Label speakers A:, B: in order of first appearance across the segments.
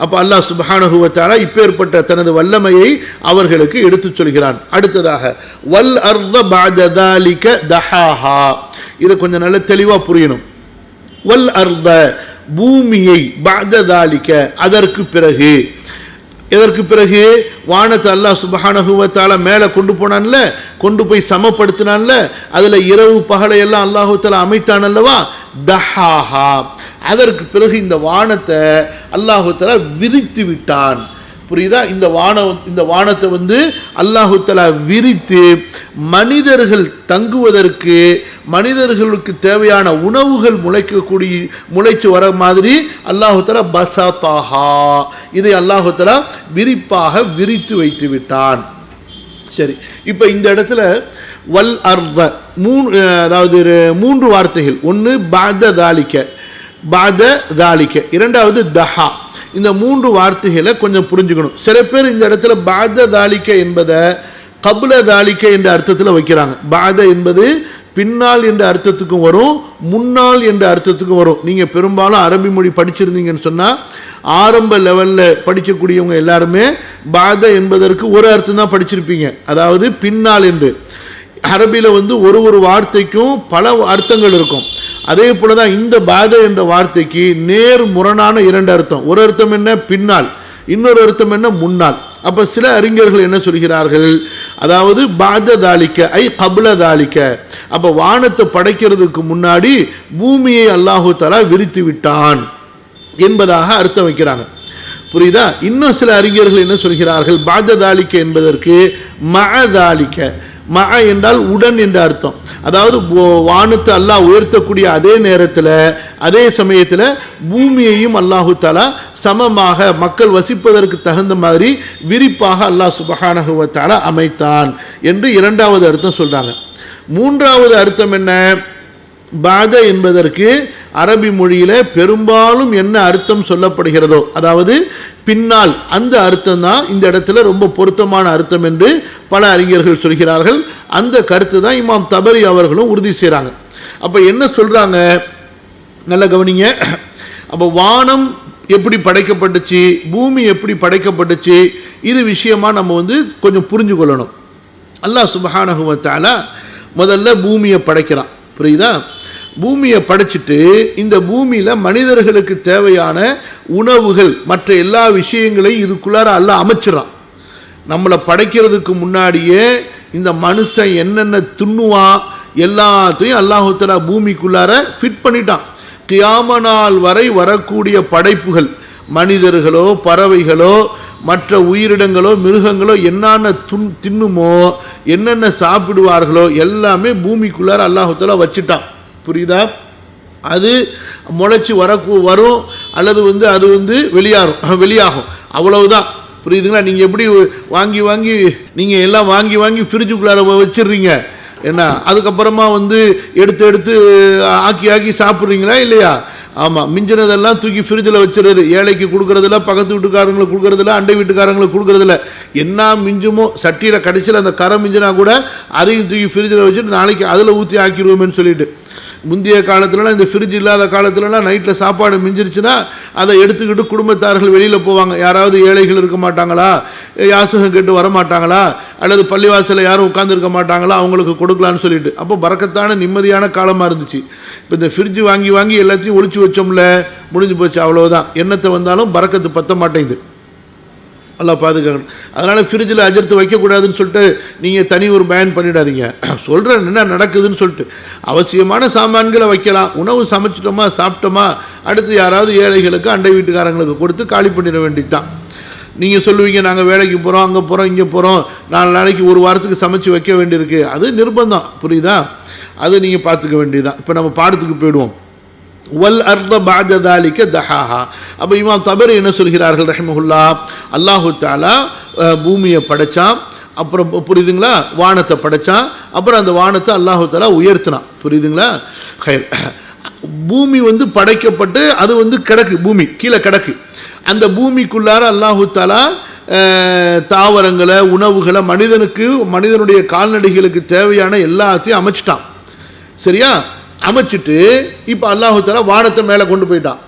A: அப்போ அல்லாஹ் சுபஹானஹுவத்தாலா இப்பேற்பட்ட தனது வல்லமையை அவர்களுக்கு எடுத்துச் சொல்கிறான். அடுத்ததாக வல் அர்த பாஜதாலிக தஹாஹா. இதை கொஞ்சம் நல்ல தெளிவாக புரியணும். வல் அர்த பூமியை பாஜதாலிக்க அதற்கு பிறகு இதற்கு பிறகு? வானத்தை அல்லாஹ் சுபஹானஹுவத்தால மேலே கொண்டு போனான்ல கொண்டு போய் சமப்படுத்தினான்ல அதில் இரவு பகலை எல்லாம் அமைத்தான் அல்லவா தஹாஹா. அதற்கு பிறகு இந்த வானத்தை அல்லாஹுத்தலா விரித்து விட்டான். புரியுதா? இந்த வானம் இந்த வானத்தை வந்து அல்லாஹுத்தலா விரித்து மனிதர்கள் தங்குவதற்கு மனிதர்களுக்கு தேவையான உணவுகள் முளைக்கக்கூடிய முளைச்சு வர மாதிரி அல்லாஹுத்தலா தலா இதை அல்லாஹுத்தலா விரிப்பாக விரித்து வைத்து விட்டான். சரி இப்போ இந்த இடத்துல வல் அர்வ மூணு அதாவது மூன்று வார்த்தைகள். ஒன்று பாத தாலிக்க. பாத தாலிக்க. இரண்டாவது தஹா. இந்த மூன்று வார்த்தைகளை கொஞ்சம் புரிஞ்சுக்கணும். சில பேர் இந்த இடத்துல பாத தாலிக்க என்பதை கபுல தாலிக்க என்ற அர்த்தத்தில் வைக்கிறாங்க. பாத என்பது பின்னால் என்ற அர்த்தத்துக்கும் வரும் முன்னால் என்ற அர்த்தத்துக்கும் வரும். நீங்கள் பெரும்பாலும் அரபி மொழி படிச்சிருந்தீங்கன்னு சொன்னால் ஆரம்ப லெவலில் படிக்கக்கூடியவங்க எல்லாருமே பாத என்பதற்கு ஒரு அர்த்தம் தான் படிச்சிருப்பீங்க. அதாவது பின்னால் என்று. அரபியில் வந்து ஒரு ஒரு வார்த்தைக்கும் பல அர்த்தங்கள் இருக்கும். அதே போல தான் இந்த பாத என்ற வார்த்தைக்கு நேர் முரணான இரண்டு அர்த்தம். ஒரு அர்த்தம் என்ன? பின்னால். இன்னொரு அர்த்தம் என்ன? முன்னால். அப்போ சில அறிஞர்கள் என்ன சொல்கிறார்கள்? அதாவது பாத தாளிக்க ஐ கபுல தாலிக்க. அப்போ வானத்தை படைக்கிறதுக்கு முன்னாடி பூமியை அல்லாஹு தலா விரித்து விட்டான் என்பதாக அர்த்தம் வைக்கிறாங்க. புரியுதா? இன்னும் சில அறிஞர்கள் என்ன சொல்கிறார்கள்? பாஜதாலிக்க என்பதற்கு மகதாளிக்க மகா என்றால் உடன் என்ற அர்த்தம். அதாவது வானத்தை அல்லாஹ் உயர்த்தக்கூடிய அதே நேரத்தில் அதே சமயத்தில் பூமியையும் அல்லாஹு தாலா சமமாக மக்கள் வசிப்பதற்கு தகுந்த மாதிரி விரிப்பாக அல்லாஹ் சுபஹானஹு அமைத்தான் என்று இரண்டாவது அர்த்தம் சொல்கிறாங்க மூன்றாவது அர்த்தம் என்ன? பாக என்பதற்கு அரபி மொழியில் பெரும்பாலும் என்ன அர்த்தம் சொல்லப்படுகிறதோ அதாவது பின்னால் அந்த அர்த்தம் தான் இந்த இடத்துல ரொம்ப பொருத்தமான அர்த்தம் என்று பல அறிஞர்கள் சொல்கிறார்கள். அந்த கருத்து தான் இமாம் தபரி அவர்களும் உறுதி செய்கிறாங்க அப்போ என்ன சொல்கிறாங்க நல்ல கவனிங்க. அப்போ வானம் எப்படி படைக்கப்பட்டுச்சு பூமி எப்படி படைக்கப்பட்டுச்சு இது விஷயமா நம்ம வந்து கொஞ்சம் புரிஞ்சு கொள்ளணும். அல்லாஹ் சுபஹானஹு முதல்ல பூமியை படைக்கிறான். புரியுதா? பூமியை படைச்சிட்டு இந்த பூமியில் மனிதர்களுக்கு தேவையான உணவுகள் மற்ற எல்லா விஷயங்களையும் இதுக்குள்ளார அல்ல அமைச்சிடறான். நம்மளை படைக்கிறதுக்கு முன்னாடியே இந்த மனுஷன் என்னென்ன துண்ணுவான் எல்லாத்தையும் அல்லாஹு பூமிக்குள்ளார ஃபிட் பண்ணிட்டான். கியாம நாள் வரை வரக்கூடிய படைப்புகள் மனிதர்களோ பறவைகளோ மற்ற உயிரினங்களோ மிருகங்களோ என்னென்ன துன் தின்னுமோ என்னென்ன சாப்பிடுவார்களோ எல்லாமே பூமிக்குள்ளார அல்லாஹு வச்சுட்டான். புரியுதா? அது முளைச்சி வர வரும் அல்லது வந்து அது வந்து வெளியாகும் வெளியாகும். அவ்வளவுதான். புரியுதுங்களா? நீங்கள் எப்படி வாங்கி வாங்கி நீங்கள் எல்லாம் வாங்கி வாங்கி ஃப்ரிட்ஜுக்குள்ளார வச்சிடுறீங்க என்ன? அதுக்கப்புறமா வந்து எடுத்து எடுத்து ஆக்கி ஆக்கி சாப்பிட்றீங்களா இல்லையா? ஆமாம் மிஞ்சினதெல்லாம் தூக்கி ஃப்ரிட்ஜில் வச்சுருது ஏழைக்கு கொடுக்குறதில்ல பக்கத்து வீட்டுக்காரங்களுக்கு கொடுக்கறதில்ல அண்டை வீட்டுக்காரங்களுக்கு கொடுக்குறதில்ல. என்ன மிஞ்சுமோ சட்டியில் கடைசியில் அந்த கரை மிஞ்சினா கூட அதையும் தூக்கி ஃப்ரிட்ஜில் வச்சுட்டு நாளைக்கு அதில் ஊற்றி ஆக்கிடுவோமேன்னு சொல்லிட்டு. முந்தைய காலத்துலலாம் இந்த ஃப்ரிட்ஜ் இல்லாத காலத்துலலாம் நைட்டில் சாப்பாடு மிஞ்சிருச்சுன்னா அதை எடுத்துக்கிட்டு குடும்பத்தார்கள் வெளியில் போவாங்க. யாராவது ஏழைகள் இருக்க மாட்டாங்களா? யாசகம் கேட்டு வர மாட்டாங்களா? அல்லது பள்ளிவாசலில் யாரும் உட்காந்துருக்க மாட்டாங்களா? அவங்களுக்கு கொடுக்கலான்னு சொல்லிட்டு. அப்போ பறக்கத்தான நிம்மதியான காலமாக இருந்துச்சு. இப்போ இந்த ஃப்ரிட்ஜ் வாங்கி வாங்கி எல்லாத்தையும் ஒழிச்சு வச்சோம்ல முடிஞ்சு போச்சு அவ்வளோதான் எண்ணத்தை வந்தாலும் பறக்கத்து பத்த மாட்டேங்குது நல்லா பாதுகாக்கணும். அதனால் ஃப்ரிட்ஜில் அஜர்த்து வைக்கக்கூடாதுன்னு சொல்லிட்டு நீங்கள் தனி ஒரு பயன் பண்ணிடாதீங்க. சொல்கிறேன் என்ன நடக்குதுன்னு சொல்லிட்டு. அவசியமான சாமான்களை வைக்கலாம். உணவு சமைச்சிட்டோமா சாப்பிட்டோமா அடுத்து யாராவது ஏழைகளுக்கு அண்டை வீட்டுக்காரங்களுக்கு கொடுத்து காலி பண்ணிட வேண்டியதுதான். நீங்கள் சொல்லுவீங்க நாங்கள் வேலைக்கு போகிறோம் அங்கே போகிறோம் இங்கே போகிறோம் நாலு நாளைக்கு ஒரு வாரத்துக்கு சமைச்சு வைக்க வேண்டியிருக்கு. அது நிர்பந்தம். புரியுதா? அது நீங்கள் பார்த்துக்க வேண்டியதுதான். இப்போ நம்ம பாடத்துக்கு போயிடுவோம். வல் அர்த பாஜதாலிக்க தஹாஹா. அப்போ இமாம் தபர் என்ன சொல்கிறார்கள் ரஹ்மஹுல்லா? அல்லாஹு தாலா பூமியை படைச்சான். அப்புறம் புரியுதுங்களா? வானத்தை படைச்சான். அப்புறம் அந்த வானத்தை அல்லாஹு தாலா உயர்த்தினான். புரியுதுங்களா? ஹைர். பூமி வந்து படைக்கப்பட்டு அது வந்து கிடக்கு பூமி கீழே கிடக்கு. அந்த பூமிக்குள்ளார அல்லாஹு தாலா தாவரங்களை உணவுகளை மனிதனுக்கு மனிதனுடைய கால்நடைகளுக்கு தேவையான எல்லாத்தையும் அமைச்சிட்டான். சரியா? அமைச்சிட்டு இப்போ அல்லாஹு வானத்தை மேலே கொண்டு போயிட்டான்.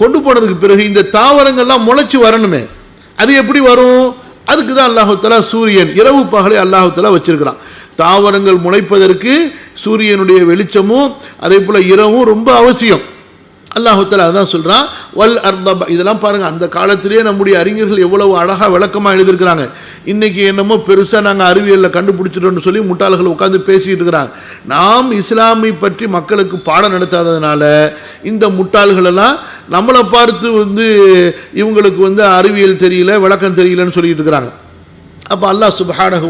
A: கொண்டு போனதுக்கு பிறகு இந்த தாவரங்கள்லாம் முளைச்சி வரணுமே. அது எப்படி வரும்? அதுக்கு தான் அல்லாஹுத்தலா சூரியன் இரவு பகலை அல்லாஹுத்தலா வச்சிருக்கிறான். தாவரங்கள் முளைப்பதற்கு சூரியனுடைய வெளிச்சமும் அதே போல் இரவும் ரொம்ப அவசியம். அல்லாஹு அதான் சொல்கிறான் வல் அர்தப இதெல்லாம் பாருங்கள் அந்த காலத்திலேயே நம்முடைய அறிஞர்கள் எவ்வளவு அழகாக விளக்கமாக எழுதியிருக்கிறாங்க. இன்றைக்கி என்னமோ பெருசாக நாங்கள் அறிவியலில் கண்டுபிடிச்சிட்டோம்னு சொல்லி முட்டாள்கள் உட்காந்து பேசிகிட்டு இருக்கிறாங்க. நாம் இஸ்லாமை பற்றி மக்களுக்கு பாடம் நடத்தாததுனால இந்த முட்டாள்களெல்லாம் நம்மளை பார்த்து வந்து இவங்களுக்கு வந்து அறிவியல் தெரியல விளக்கம் தெரியலன்னு சொல்லிட்டு இருக்கிறாங்க. அப்போ அல்லாஹ் சுப்ஹானஹு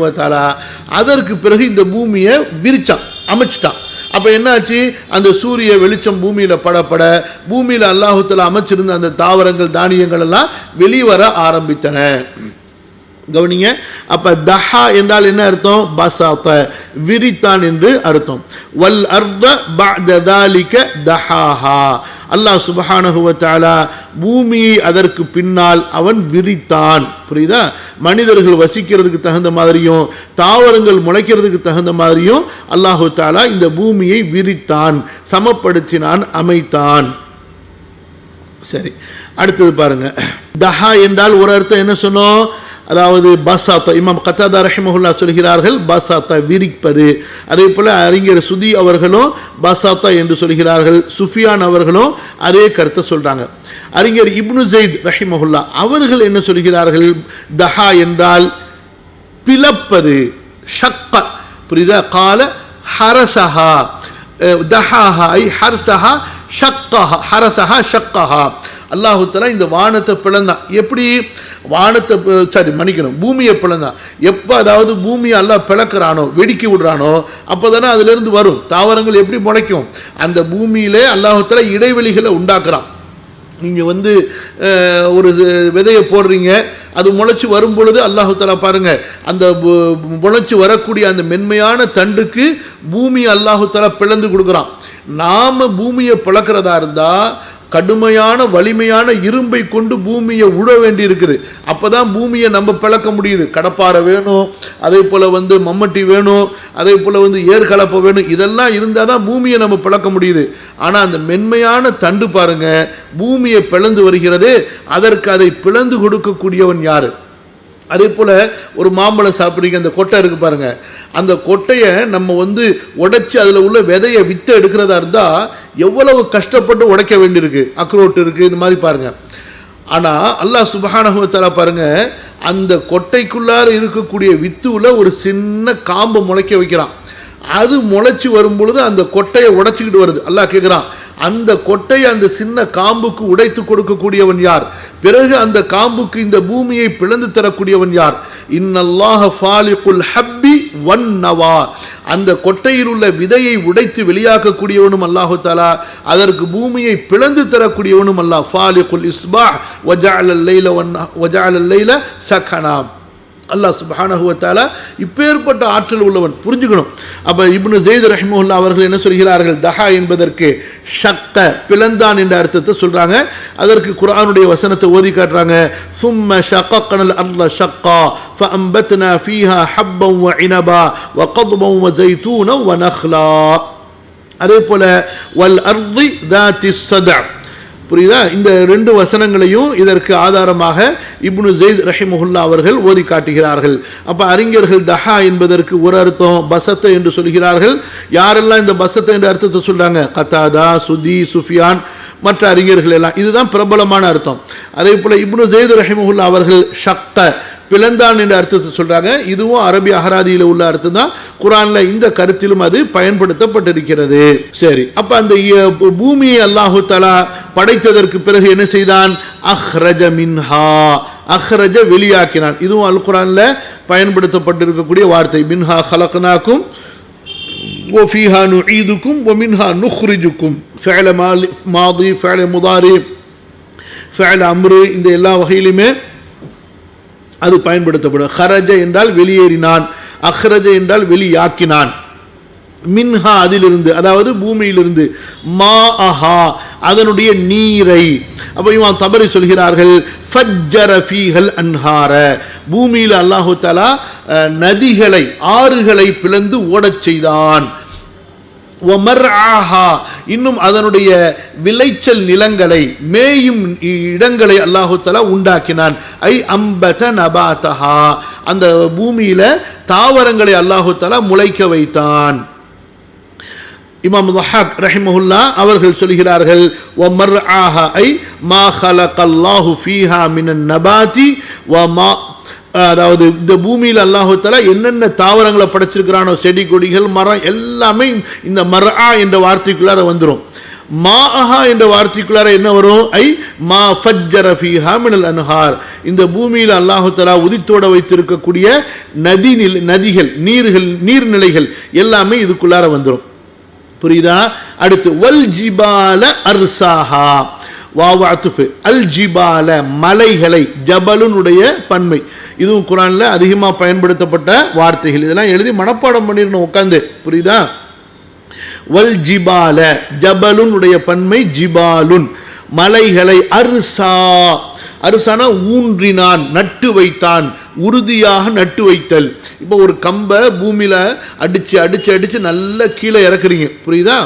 A: அதற்கு பிறகு இந்த பூமியை விரிச்சான் அமைச்சிட்டான். அப்போ என்னாச்சு? அந்த சூரிய வெளிச்சம் பூமியில் படப்பட பூமியில் அல்லாஹுத்தில் அமைச்சிருந்த அந்த தாவரங்கள் தானியங்கள் எல்லாம் வெளிவர ஆரம்பித்தன. கவனிங்க. அப்ப தஹா என்றால் என்ன அர்த்தம்? பசாத்த விரித்தான் என்று அர்த்தம். வல் அர்த பதாலிக்க தஹாஹா. அல்லாஹ் சுப்ஹானஹு பூமியை அதற்கு பின்னால் அவன் விரித்தான். புரியுதா? மனிதர்கள் வசிக்கிறதுக்கு தகுந்த மாதிரியும் தாவரங்கள் முளைக்கிறதுக்கு தகுந்த மாதிரியும் அல்லாஹு தாலா இந்த பூமியை விரித்தான் சமப்படுத்தினான் அமைத்தான். சரி அடுத்தது பாருங்க. தஹா என்றால் ஒரு அர்த்தம் என்ன சொன்னோம்? அதாவது பாசாத்தா இமாம் கத்தாதா ரஹிமஹுல்லா சொல்கிறார்கள் பாசாத்தா விரிப்பது. அதே போல் அறிஞர் சுதி அவர்களும் பாசாத்தா என்று சொல்கிறார்கள் சுஃபியான் அவர்களும் அதே கருத்தை சொல்கிறாங்க அறிஞர் இப்னு ஜெயித் ரஹிமஹுல்லா அவர்கள் என்ன சொல்கிறார்கள் தஹா என்றால் பிளப்பது ஷக்க புரியுதா? கால ஹரசஹா தஹாஹா ஐ ஹர்சஹா ஷக்கஹா ஹரசஹா ஷக்கஹா. அல்லாஹுத்தலா இந்த வானத்தை பிளந்தான் எப்படி வானத்தை சாரி மன்னிக்கணும். பூமியை பிளந்தான் எப்போ அதாவது பூமியை எல்லாம் பிளக்கிறானோ வெடிக்கி விடுறானோ அப்போ தானே அதுலேருந்து வரும். தாவரங்கள் எப்படி முளைக்கும்? அந்த பூமியிலே அல்லாஹுத்தலா இடைவெளிகளை உண்டாக்குறான். நீங்கள் வந்து ஒரு விதையை போடுறீங்க அது முளைச்சி வரும் பொழுது அல்லாஹு பாருங்கள் அந்த முளைச்சி வரக்கூடிய அந்த மென்மையான தண்டுக்கு பூமி அல்லாஹுத்தலா பிளந்து கொடுக்குறான். நாம் பூமியை பிளக்கிறதா இருந்தால் கடுமையான வலிமையான இரும்பை கொண்டு பூமியை உழ வேண்டி இருக்குது அப்பதான் பூமியை நம்ம பிளக்க முடியுது. கடப்பாறை வேணும் அதே போல் வந்து மம்மட்டி வேணும் அதே போல் வந்து ஏர்கலப்பை வேணும். இதெல்லாம் இருந்தால் தான் பூமியை நம்ம பிளக்க முடியுது. ஆனால் அந்த மென்மையான தண்டு பாருங்கள் பூமியை பிளந்து வருகிறது. அதற்கு அதை பிளந்து கொடுக்கக்கூடியவன் யார்? அதே போல் ஒரு மாம்பழம் சாப்பிட்றீங்க அந்த கொட்டை இருக்குது பாருங்க. அந்த கொட்டையை நம்ம வந்து உடைச்சி அதில் உள்ள விதையை விற்று எடுக்கிறதா இருந்தால் எவ்வளவு கஷ்டப்பட்டு உடைக்க வேண்டியிருக்கு. அக்ரோட் இருக்குது இந்த மாதிரி பாருங்கள் ஆனால் அல்லாஹ் சுபஹானஹு பாருங்கள் அந்த கொட்டைக்குள்ளார இருக்கக்கூடிய வித்துவில் ஒரு சின்ன காம்பை முளைக்க வைக்கிறான். அது முளைச்சி வரும் பொழுது அந்த கொட்டையை உடைச்சிக்கிட்டு வருது. அல்லாஹ் கேட்குறான் அந்த கொட்டையை அந்த சின்ன காம்புக்கு உடைத்து கொடுக்கக்கூடியவன் யார்? பிறகு அந்த காம்புக்கு இந்த பூமியை பிளந்து தரக்கூடியவன் யார்? இன்னல்லாஹ ஃபாலிகுல் ஹப்பி ஒன் நவா. அந்த கொட்டையில் உள்ள விதையை உடைத்து வெளியாக்கக்கூடியவனும் அல்லாஹு தாலா அதற்கு பூமியை பிளந்து தரக்கூடியவனும் அல்லாஹ். Follicle Ishpah வஜாலல் லைல one வஜாலல் லைல Sahana. அல்லாஹ் சுபானகுவத்தால இப்பேற்பட்ட ஆற்றல் உள்ளவன் புரிஞ்சுக்கணும். அப்போ இப்னு ஜெயித் ரஹ்முல்லா அவர்கள் என்ன சொல்கிறார்கள்? தஹா என்பதற்கு ஷக்க பிளந்தான் என்ற அர்த்தத்தை சொல்கிறாங்க அதற்கு குரானுடைய வசனத்தை ஓதி காட்டுறாங்க. சும்ம ஷக்கனல் அல்ல ஷக்கா ஃபஅம்பத்னா ஃபீஹா ஹப்பம் வ இனபா வ கதுபம் வ ஜெய்தூனம் வ நஹ்லா. அதே போல் வல் அர்தி தாத்தி சதா புரியுதா? இந்த ரெண்டு வசனங்களையும் இதற்கு ஆதாரமாக இப்னு ஜெயித் ரஹிமுல்லா அவர்கள் ஓதி காட்டுகிறார்கள். அப்போ அறிஞர்கள் தஹா என்பதற்கு ஒரு அர்த்தம் பசத்தை என்று சொல்கிறார்கள். யாரெல்லாம் இந்த பசத்தை என்ற அர்த்தத்தை சொல்கிறாங்க கத்தாதா சுதி சுஃபியான் மற்ற அறிஞர்கள் எல்லாம். இதுதான் பிரபலமான அர்த்தம். அதே போல் இப்னு ஜெயித் ரஹிமுல்லா அவர்கள் ஷக்த பிளந்தான் என்ற அர்த்தத்தை சொல்றாங்க இதுவும் அரபி அகராதியில உள்ள அர்த்தம் தான் குரான்ல இந்த கருத்திலும் அது பயன்படுத்தப்பட்டிருக்கிறது சரி அப்ப அந்த இ- பூமியை அல்லாஹு தலா படைத்ததற்கு பிறகு என்ன செய்தான் அஹ்ரஜ மின்ஹா அஹ்ரஜ வெளியாக்கினான் இதுவும் அல் குரான்ல பயன்படுத்தப்பட்டிருக்கக்கூடிய வார்த்தை மின்ஹா ஹலக்னாக்கும் وفيها نعيدكم ومنها نخرجكم فعل مال- ماضي فعل مضارع فعل أمر இந்த எல்லா வகையிலுமே அது பயன்படுத்தப்படும். ஹரஜ என்றால் வெளியேறினான். அஹ்ரஜ என்றால் வெளியாக்கினான். மின்ஹா அதிலிருந்து அதாவது பூமியிலிருந்து மா அஹா அதனுடைய நீரை. அப்போ இவன் தபரி சொல்கிறார்கள் ஃபஜ்ஜரஃபீஹல் அன்ஹார. பூமியில் அல்லாஹு தலா நதிகளை ஆறுகளை பிளந்து ஓடச் செய்தான். இன்னும் அதனுடைய விளைச்சல் நிலங்களை மேயும் இடங்களை அல்லாஹுத்தலா உண்டாக்கினான். ஐ அம்பத நபாத்தஹா. அந்த பூமியில தாவரங்களை அல்லாஹுத்தலா முளைக்க வைத்தான். இமாம் வஹாக் ரஹிமஹுல்லா அவர்கள் சொல்கிறார்கள் ஒ மர் ஆஹா ஐ மா ஹலக் அல்லாஹு ஃபீஹா மினன் நபாதி வ மா அதாவது இந்த பூமியில் அல்லாஹுத்தலா என்னென்ன தாவரங்களை படைச்சிருக்கிறானோ செடி கொடிகள் மரம் எல்லாமே இந்த மர்ஆ என்ற வார்த்தைக்குள்ளார வந்துடும் மா அஹா என்ற வார்த்தைக்குள்ளார என்ன வரும்? ஐ மா ஃபஜ்ஜரஃபி ஹாமினல் அன்ஹார். இந்த பூமியில் அல்லாஹுதலா உதித்தோட வைத்திருக்கக்கூடிய நதி நில நதிகள் நீர்கள் நீர்நிலைகள் எல்லாமே இதுக்குள்ளார வந்துடும் புரியுதா? அடுத்து வல் ஜிபால அர்சாஹா. வாவாத்துஃபு அல் ஜிபால மலைகளை ஜபலுனுடைய பன்மை. இதுவும் குரான்ல அதிகமாக பயன்படுத்தப்பட்ட வார்த்தைகள். இதெல்லாம் எழுதி மனப்பாடம் பண்ணிடணும் உட்காந்து புரியுதா? வல் ஜிபால ஜபலுனுடைய பன்மை ஜிபாலுன். மலைகளை அர்சா அரிசானா ஊன்றினான் நட்டு வைத்தான் உறுதியாக நட்டு வைத்தல். இப்போ ஒரு கம்பை பூமியில் அடித்து அடித்து அடித்து நல்லா கீழே இறக்குறீங்க. புரியுதா?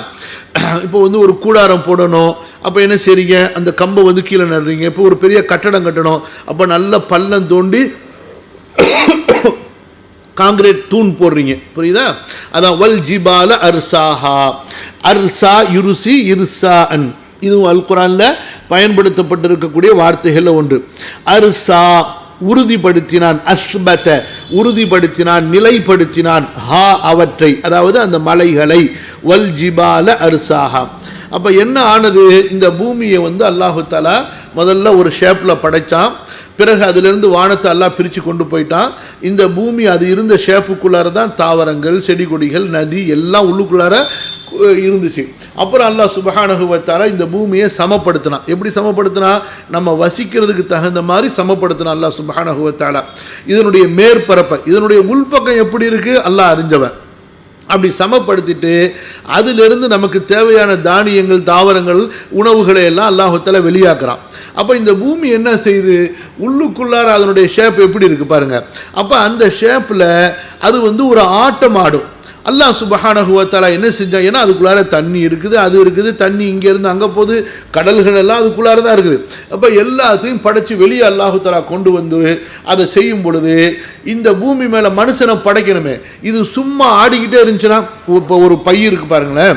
A: இப்போ வந்து ஒரு கூடாரம் போடணும். அப்போ என்ன செய்றீங்க? அந்த கம்பை வந்து கீழே நடுறீங்க. இப்போ ஒரு பெரிய கட்டடம் கட்டணும். அப்போ நல்ல பள்ளம் தோண்டி காங்கிரீட் தூண் போடுறீங்க. புரியுதா? அதான் வல் ஜிபால அர்சாஹா. அர்சா யுருசி இர்சா அன் இதுவும் அல் குரானில் பயன்படுத்தப்பட்டிருக்கக்கூடிய வார்த்தைகள் ஒன்று. அர்சா உறுதிப்படுத்தினான் அஸ்பத உறுதிப்படுத்தினான் நிலைப்படுத்தினான் ஹா அவற்றை அதாவது அந்த மலைகளை வல் ஜிபால அர்சாஹா. அப்போ என்ன ஆனது? இந்த பூமியை வந்து அல்லாஹு தாலா முதல்ல ஒரு ஷேப்பில் படைச்சான். பிறகு அதிலிருந்து வானத்தை எல்லாம் பிரித்து கொண்டு போயிட்டான். இந்த பூமி அது இருந்த ஷேப்புக்குள்ளார தான் தாவரங்கள் செடி கொடிகள் நதி எல்லாம் உள்ளுக்குள்ளார இருந்துச்சு. அப்புறம் அல்லாஹ் சுபஹானகுவத்தால் இந்த பூமியை சமப்படுத்தினான் எப்படி சமப்படுத்தினா? நம்ம வசிக்கிறதுக்கு தகுந்த மாதிரி சமப்படுத்தினான் அல்லாஹ் சுபஹானகுவத்தால இதனுடைய மேற்பரப்பை இதனுடைய உள்பக்கம் எப்படி இருக்குது அல்லாஹ் அறிஞ்சவன். அப்படி சமப்படுத்திட்டு அதிலிருந்து நமக்கு தேவையான தானியங்கள் தாவரங்கள் உணவுகளை எல்லாம் அல்லாஹுத்தால வெளியாக்குறான். அப்போ இந்த பூமி என்ன செய்யுது உள்ளுக்குள்ளார அதனுடைய ஷேப் எப்படி இருக்குது பாருங்கள் அப்போ அந்த ஷேப்பில் அது வந்து ஒரு ஆட்டம் ஆடும் அல்லாஹ் சுபஹானகுவத்தாலா என்ன செஞ்சான்? ஏன்னா அதுக்குள்ளார தண்ணி இருக்குது அது இருக்குது தண்ணி இங்கேருந்து அங்கே போகுது கடல்கள் எல்லாம் அதுக்குள்ளார தான் இருக்குது. அப்போ எல்லாத்தையும் படைச்சு வெளியே அல்லாஹு கொண்டு வந்து அதை செய்யும் பொழுது இந்த பூமி மேலே மனுஷனை படைக்கணுமே. இது சும்மா ஆடிக்கிட்டே இருந்துச்சுன்னா இப்போ ஒரு பை இருக்கு பாருங்களேன்.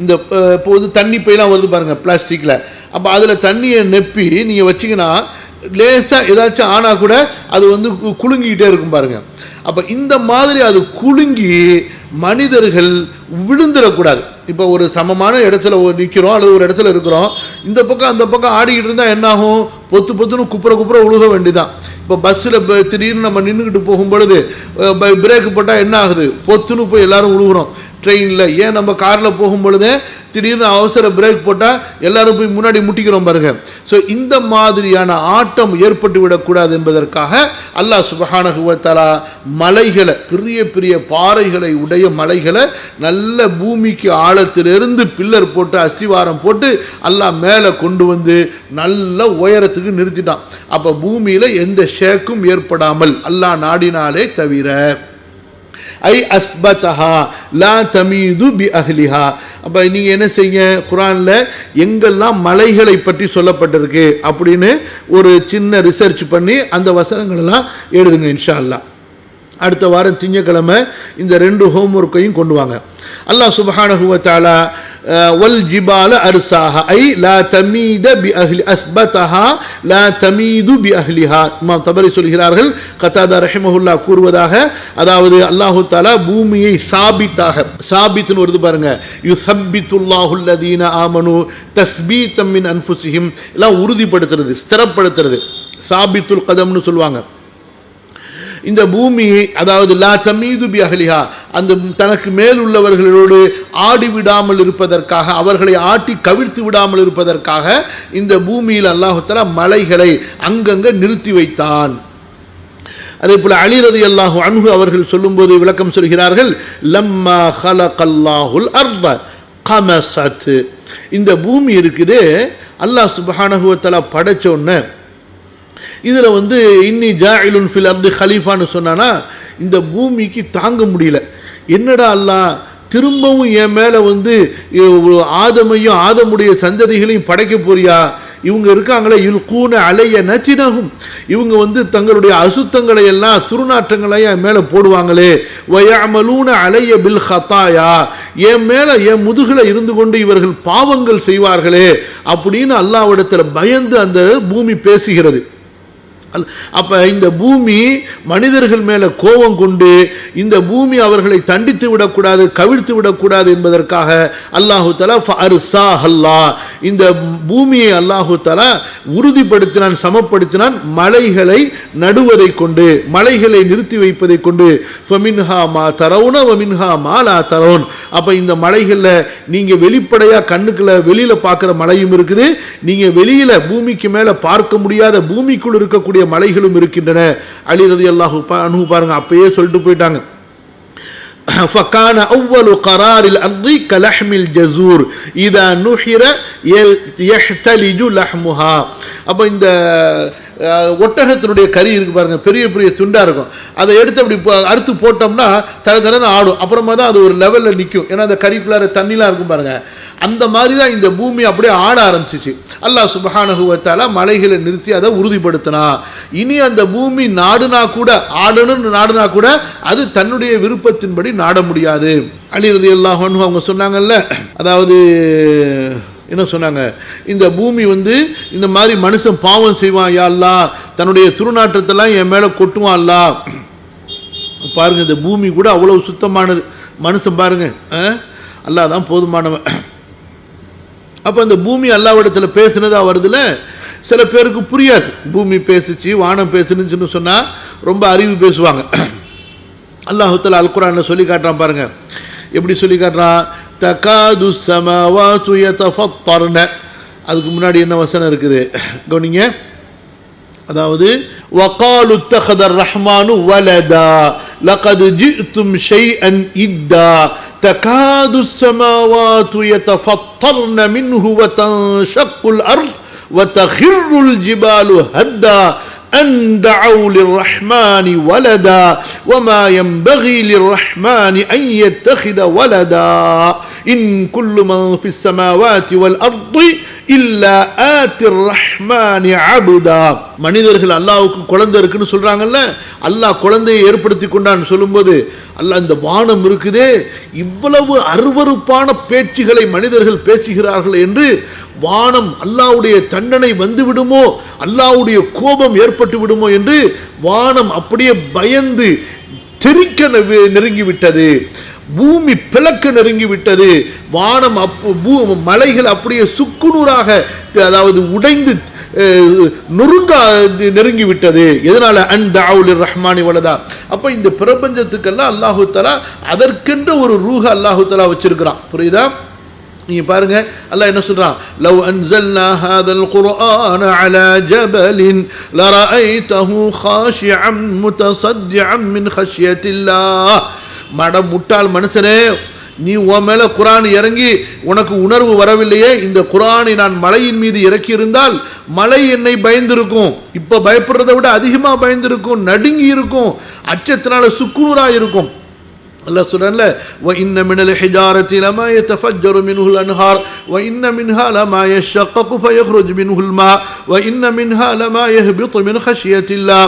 A: இந்த இப்போது இப்போ வந்து தண்ணி பையெல்லாம் வருது பாருங்கள் பிளாஸ்டிக்கில் அப்போ அதில் தண்ணியை நெப்பி நீங்கள் வச்சீங்கன்னா லேசாக ஏதாச்சும் ஆனால் கூட அது வந்து கு- குலுங்கிக்கிட்டே இருக்கும் பாருங்கள் அப்போ இந்த மாதிரி அது குலுங்கி மனிதர்கள் விழுந்துடக்கூடாது. இப்போ ஒரு சமமான இடத்துல நிற்கிறோம் அல்லது ஒரு இடத்துல இருக்கிறோம். இந்த பக்கம் அந்த பக்கம் ஆடிக்கிட்டு இருந்தால் என்ன ஆகும் பொத்து பொத்துன்னு குப்புற குப்புற உழுக வேண்டிதான். இப்போ பஸ்ஸில் திடீர்னு நம்ம நின்றுக்கிட்டு போகும் பொழுது பிரேக் போட்டால் என்ன ஆகுது? பொத்துன்னு போய் எல்லாரும் உழுகுறோம். ட்ரெயினில் ஏன் நம்ம காரில் போகும் பொழுதே திடீர்னு அவசர பிரேக் போட்டால் எல்லாரும் போய் முன்னாடி முட்டிக்கிறோம் பாருங்க. ஸோ இந்த மாதிரியான ஆட்டம் ஏற்பட்டு விடக்கூடாது என்பதற்காக அல்லாஹ் சுபஹானகுவத்தாலா மலைகளை பெரிய பெரிய பாறைகளை உடைய மலைகளை நல்ல பூமிக்கு ஆழத்திலிருந்து பில்லர் போட்டு அஸ்திவாரம் போட்டு அல்லாஹ் மேலே கொண்டு வந்து நல்ல உயரத்துக்கு நிறுத்திட்டான். அப்போ பூமியில் எந்த ஷேக்கும் ஏற்படாமல் அல்லாஹ் நாடினாலே தவிர ஐ அஸ்பதஹா லா தமீது பி அஹ்லிஹா அப்போ நீங்கள் என்ன செய்ய குரானில் எங்கெல்லாம் மலைகளை பற்றி சொல்லப்பட்டிருக்கு அப்படின்னு ஒரு சின்ன ரிசர்ச் பண்ணி அந்த வசனங்களெல்லாம் எழுதுங்க இன்ஷா அல்லாஹ் அடுத்த வாரம் திங்கக்கிழமை இந்த ரெண்டு ஹோம்ஒர்க்கையும் கொண்டு வாங்க. அல்லாஹ் சுபஹானஹு தஆலா வல் ஜிபால அர்சாஹ. ஐ லா தமீத பி அஹ்லி அஸ்பதஹா லா தமீது பி அஹ்லிஹா. இமாம் தபரி சொல்கிறார்கள் கத்தாதா ரஹிமஹுல்லா கூறுவதாக அதாவது அல்லாஹு தாலா பூமியை சாபித்தாக சாபித்துன்னு வருது பாருங்க. யு சபித்துல்லாஹுல்லதீன ஆமனு தஸ்பீத்தம் மின் அன்புசிஹிம் எல்லாம் உறுதிப்படுத்துறது ஸ்திரப்படுத்துறது. சாபித்துல் கதம்னு சொல்லுவாங்க. இந்த பூமி அதாவது லா தமீது பி அகலிஹா அந்த தனக்கு மேல் உள்ளவர்களோடு ஆடி விடாமல் இருப்பதற்காக அவர்களை ஆட்டி கவிழ்த்து விடாமல் இருப்பதற்காக இந்த பூமியில் அல்லாஹுத்தலா மலைகளை அங்கங்கே நிறுத்தி வைத்தான். அதே போல அலிரதி அல்லாஹு அன்ஹு அவர்கள் சொல்லும்போது விளக்கம் சொல்கிறார்கள் லம்மா ஹலகல்லாஹுல் அர்வ கமசத் இந்த பூமி இருக்குது அல்லாஹ் சுபஹானஹுவத்தலா படைச்சோன்னு இதில் வந்து இன்னி ஜாயிலுன் ஃபில் அர்து ஹலீஃபான்னு சொன்னான்னா இந்த பூமிக்கு தாங்க முடியல. என்னடா அல்லா திரும்பவும் என் மேலே வந்து ஆதமையும் ஆதமுடைய சந்ததிகளையும் படைக்க போறியா? இவங்க இருக்காங்களே இல்கூன அலைய நச்சினகும். இவங்க வந்து தங்களுடைய அசுத்தங்களை எல்லாம் துருநாற்றங்களை என் மேலே போடுவாங்களே. வயாமலூன அலைய பில் ஹத்தாயா என் மேலே என் முதுகில் இருந்து கொண்டு இவர்கள் பாவங்கள் செய்வார்களே அப்படின்னு அல்லாவிடத்தில் பயந்து அந்த பூமி பேசுகிறது. அப்போ இந்த பூமி மனிதர்கள் மேலே கோபம் கொண்டு இந்த பூமி அவர்களை தண்டித்து விடக்கூடாது கவிழ்த்து விடக்கூடாது என்பதற்காக அல்லாஹு தலா அர்சா அல்லா இந்த பூமியை அல்லாஹு தலா உறுதிப்படுத்தினான் சமப்படுத்தினான் மலைகளை நடுவதை கொண்டு மலைகளை நிறுத்தி வைப்பதை கொண்டு. ஃபமின்ஹா மா தரவுன வமின்ஹா மாலா தரவுன். அப்போ இந்த மலைகளில் நீங்கள் வெளிப்படையாக கண்ணுக்குள்ள வெளியில் பார்க்குற மலையும் இருக்குது. நீங்கள் வெளியில் பூமிக்கு மேலே பார்க்க முடியாத பூமிக்குள் இருக்கக்கூடிய மலைகளும் இருக்கின்றன அலி ரதி அல்லாஹு அனு பாருங்க அப்பயே சொல்லிட்டு போயிட்டாங்க فكان أول قرار الأرض كلحم الجزور إذا نحر يل- يحتلج لحمها அப்போ இந்த அஹ், ஒட்டகத்தினுடைய கறி இருக்கு பாருங்கள் பெரிய பெரிய துண்டாக இருக்கும். அதை எடுத்து அப்படி அறுத்து போட்டோம்னா தர தரன்னு ஆடும். அப்புறமா தான் அது ஒரு லெவலில் நிற்கும் ஏன்னா அந்த கறிக்குள்ளார தண்ணிலாம் இருக்கும் பாருங்கள் அந்த மாதிரி தான் இந்த பூமி அப்படியே ஆட ஆரம்பிச்சிச்சு. அல்லாஹ் சுபஹானகுவத்தால மலைகளை நிறுத்தி அதை உறுதிப்படுத்தினா. இனி அந்த பூமி நாடுனா கூட ஆடணும்னு நாடுனா கூட அது தன்னுடைய விருப்பத்தின்படி நாட முடியாது. அழிறது எல்லாம் அவங்க சொன்னாங்கல்ல அதாவது என்ன சொன்னாங்க? இந்த பூமி வந்து இந்த மாதிரி மனுஷன் பாவம் செய்வான் யா அல்லாஹ். தன்னுடைய துருநாற்றத்தெல்லாம் என் மேலே கொட்டுவான் அல்லாஹ். இந்த பூமி கூட அவ்வளோ சுத்தமானது. மனுஷன் பாருங்கள் அல்லா அல்லாஹ் தான் போதுமானவன். அப்போ இந்த பூமி அல்லாவிடத்தில் பேசுனதாக வருதுல? சில பேருக்கு புரியாது. பூமி பேசிச்சு வானம் பேசுனுச்சுன்னு சொன்னால் ரொம்ப அறிவு பேசுவாங்க. அல்லாஹுத்தல அல்குரான சொல்லி காட்டுறான் பாருங்கள் எப்படி சொல்லி காட்டுறான்? தகாது சமவாத்து யதஃபத்தர்ன அதுக்கு முன்னாடி என்ன வசனம் இருக்குது கவனிங்க அதாவது وقالوا اتخذ الرحمن ولدا لقد جئتم شيئا إدا تكاد السماوات يتفطرن منه وتنشق الأرض وتخر الجبال هدا أن دعوا للرحمن ولدا وما ينبغي للرحمن أن يتخذ ولدا இன் குல்லு ஃபிஸ் சமாவாத்தி வல் அர்தி இல்லா ஆத்திர் ரஹ்மானி அபுதா மனிதர்கள் அல்லாவுக்கு குழந்தை இருக்குன்னு சொல்கிறாங்கல்ல அல்லாஹ் குழந்தையை ஏற்படுத்தி கொண்டான்னு சொல்லும்போது அல்லாஹ் இந்த வானம் இருக்குதே இவ்வளவு அருவறுப்பான பேச்சுகளை மனிதர்கள் பேசுகிறார்கள் என்று வானம் அல்லாவுடைய தண்டனை வந்து விடுமோ அல்லாவுடைய கோபம் ஏற்பட்டு விடுமோ என்று வானம் அப்படியே பயந்து தெரிக்க நெருங்கிவிட்டது. பூமி பிளக்க நெருங்கி விட்டது வானம் அப்பு மலைகள் அப்படியே சுக்குநூறாக அதாவது உடைந்து நொறுங்க நெருங்கி விட்டது எதனால? அன் தாவுலிர் ரஹ்மானி வலதா. அப்போ இந்த பிரபஞ்சத்துக்கெல்லாம் அல்லாஹு தலா அதற்கென்ற ஒரு ரூஹ அல்லாஹு தலா வச்சிருக்கிறான். புரியுதா? நீங்க பாருங்க. அல்லாஹ் என்ன சொல்றான்? லவ் அன்சல்னா ஹாதல் குர்ஆன அலா ஜபலின் லரஐதஹு காஷிஅம் முத்தசத்திஅம் மின் ஹஷ்யத்தில்லாஹ் மட முட்டாள் மனுஷனே நீ உன் மேலே குரான் இறங்கி உனக்கு உணர்வு வரவில்லையே இந்த குரானை நான் மலையின் மீது இறக்கியிருந்தால் மலை என்னை பயந்திருக்கும். இப்போ பயப்படுறதை விட அதிகமாக பயந்திருக்கும் நடுங்கி இருக்கும் அச்சத்தினால சுக்குநூறாக இருக்கும் الله سبحانه وإن من الحجارة لما يتفجر منه الأنهار وإن منها لما يشقق فيخرج منه الماء وإن منها لما يهبط من خشية الله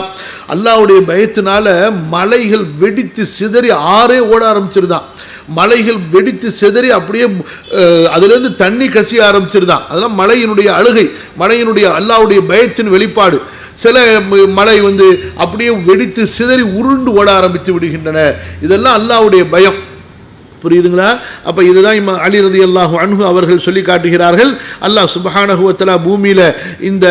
A: அல்லாவுடைய பயத்தினால மலைகள் வெடித்து சிதறி ஆறே ஓட ஆரம்பிச்சிருதான் மலைகள் வெடித்து சிதறி அப்படியே அஹ், அதிலிருந்து தண்ணி கசிய ஆரம்பிச்சிருதான் அதெல்லாம் மலையினுடைய அழுகை மலையினுடைய அல்லாவுடைய பயத்தின் வெளிப்பாடு சில மலை வந்து அப்படியே வெடித்து சிதறி உருண்டு ஓட ஆரம்பித்து விடுகின்றன. இதெல்லாம் அல்லாஹ்வுடைய பயம். புரியுதுங்களா? அப்போ இதுதான் இம்மா அலி ரதி அல்லாஹு அன்ஹு அவர்கள் சொல்லி காட்டுகிறார்கள். அல்லாஹ் சுப்ஹானஹு பூமியில் இந்த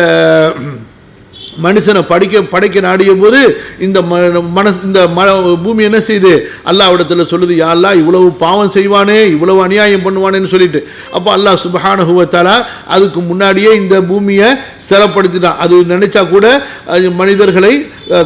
A: மனுஷனை படிக்க படைக்க நாடிய போது இந்த ம- மனசு இந்த ம பூமி என்ன செய்யுது அல்லாவிடத்தில் சொல்லுது யா அல்லாஹ் இவ்வளவு பாவம் செய்வானே இவ்வளவு அநியாயம் பண்ணுவானேன்னு சொல்லிட்டு. அப்போ அல்லாஹ் சுப்ஹானஹு அதுக்கு முன்னாடியே இந்த பூமியை ஸ்திரப்படுத்தினான் அது நினைச்சா கூட மனிதர்களை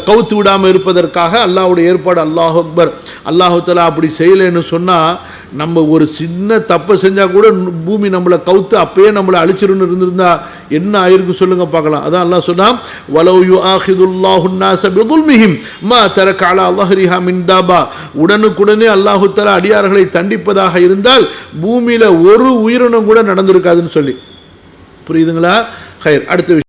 A: கவுத்து விடாமல் இருப்பதற்காக அல்லாவுடைய ஏற்பாடு அல்லாஹ் அக்பர். அல்லாஹுத்தலா அப்படி செய்யலைன்னு சொன்னால் நம்ம ஒரு சின்ன தப்பு செஞ்சால் கூட பூமி நம்மளை கவுத்து அப்பயே நம்மளை அழிச்சிருன்னு இருந்திருந்தா என்ன ஆயிருக்கு சொல்லுங்கள் பார்க்கலாம். அதான் எல்லாம் சொன்னால் வலவு யு ஆஹிதுல்லாஹுன்னாசபிகுல் மிஹிம் மா தர காலா அல்லாஹரிஹா மின்டாபா உடனுக்குடனே அல்லாஹு தலா அடியார்களை தண்டிப்பதாக இருந்தால் பூமியில் ஒரு உயிரினம் கூட நடந்திருக்காதுன்னு சொல்லி. புரியுதுங்களா? ஹைர் அடுத்த விஷயம்.